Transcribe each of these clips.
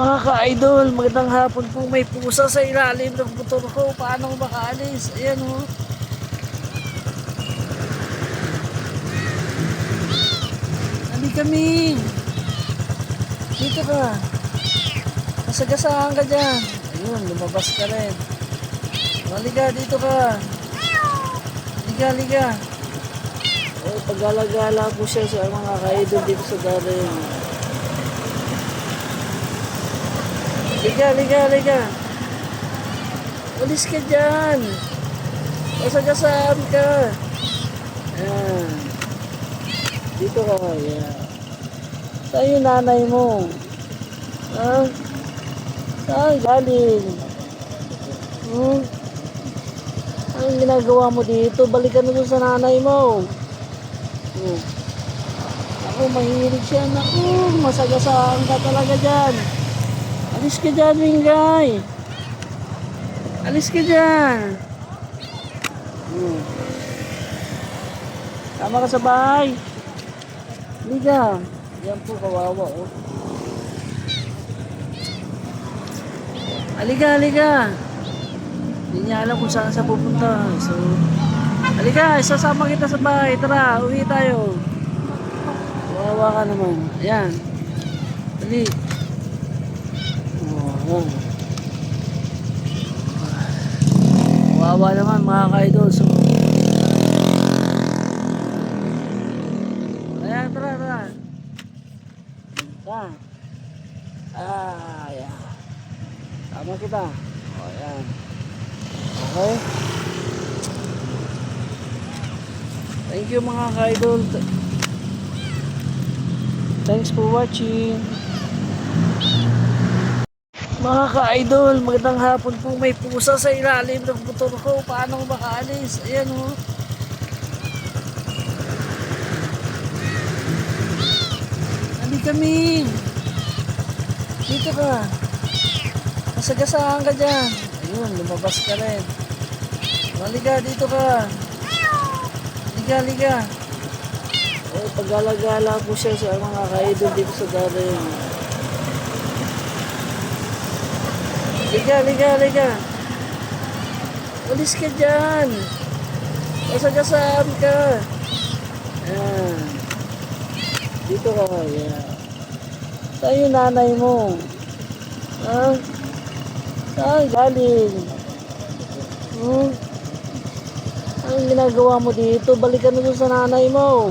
Mga ka-idol, magandang hapon po. May pusa sa ilalim ng motor ko. Paano ko makaalis? Ayan oh. o. Hindi kami. Dito ka. Kasagasaan ka dyan. Ayun, lumabas ka rin. Maliga, dito ka. Liga, liga. Eh, paggalagala po siya sa mga ka-idol dito sa galing. Liga, liga, liga. Ulis ka dyan. Kasagasaan ka. Ayan. Dito ka. Ayan. Saan yung nanay mo? Ha? Saan galing? Hmm? Anong ginagawa mo dito? Balikan mo sa nanay mo. Hmm. Ako, mahilig siya. Naku, masagasaan ka talaga dyan. Alis ka dyan, Wingay. Alis ka dyan. Hmm. Tama ka sa bahay. Liga. Yan po, kawawa. Oh. Aliga, aliga. Hindi niya alam kung saan siya pupunta. So, aliga, isasama kita sa bahay. Tara, uwi tayo. Kawawa ka naman. Ayan. Dali. Oh, yan. Kawawa naman mga ka-idol. So, ayan, tara, tara. Tara. Ah, ayan. Tama kita. O, ayan. Okay. Thank you mga ka-idol. Thanks for watching. Mga ka-idol, magandang hapon po. May pusa sa ilalim ng motor ko. Paano ko makaalis? Ayan o. Hindi kami. Dito ka. Kasagasaan ka dyan. Ayun, lumabas ka rin. Maliga, dito ka. Liga, liga. Eh, paggalagala po siya sa mga ka-idol dito sa galing. Liga, liga, liga. Ulis ka dyan. Kasagasaan ka. Ayan. Dito ka. Ayan. Saan yung nanay mo? Ha? Saan galing? Hmm? Anong ginagawa mo dito? Balikan mo sa nanay mo.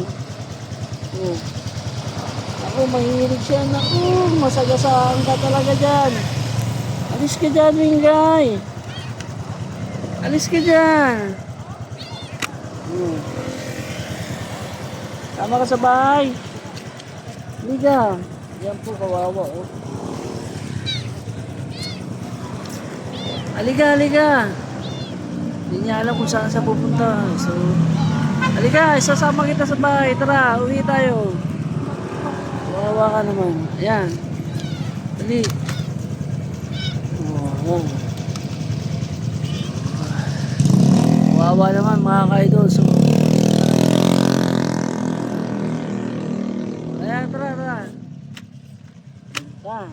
Hmm. Ako, mahilig siya. Naku, masagasaan ka talaga dyan. Alis ka dyan, Wingay. Alis ka dyan. Hmm. Tama ka sa bahay. Liga. Yan po, kawawa. Oh. Aliga, aliga. Hindi niya alam kung saan siya pupunta. So, aliga, isasama kita sa bahay. Tara, uwi tayo. Kawawa ka naman. Ayan. Dali. Oh, yan. Kawawa naman mga ka-idol. So, ayan, tara, tara. Tara.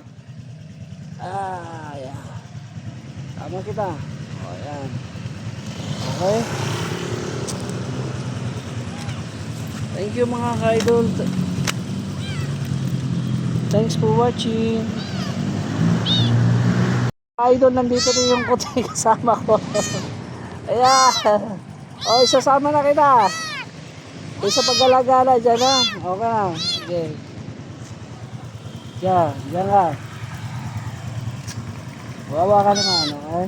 Ah, ayan. Tama kita. O, ayan. Okay. Thank you mga ka-idol. Thanks for watching. Idol, nandito rin yung kote kasama ko. Ayan. O, isasama na kita. Isa paggalagala dyan ha. Okay na. Okay. Diyan, diyan ka. Wawa ka naman, okay?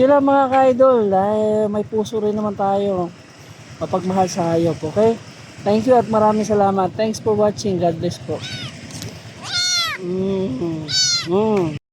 Yun lang mga ka-idol, dahil may puso rin naman tayo mapagmahal sa hayop, okay? Thank you at maraming salamat. Thanks for watching. God bless po. Mm. 嗯。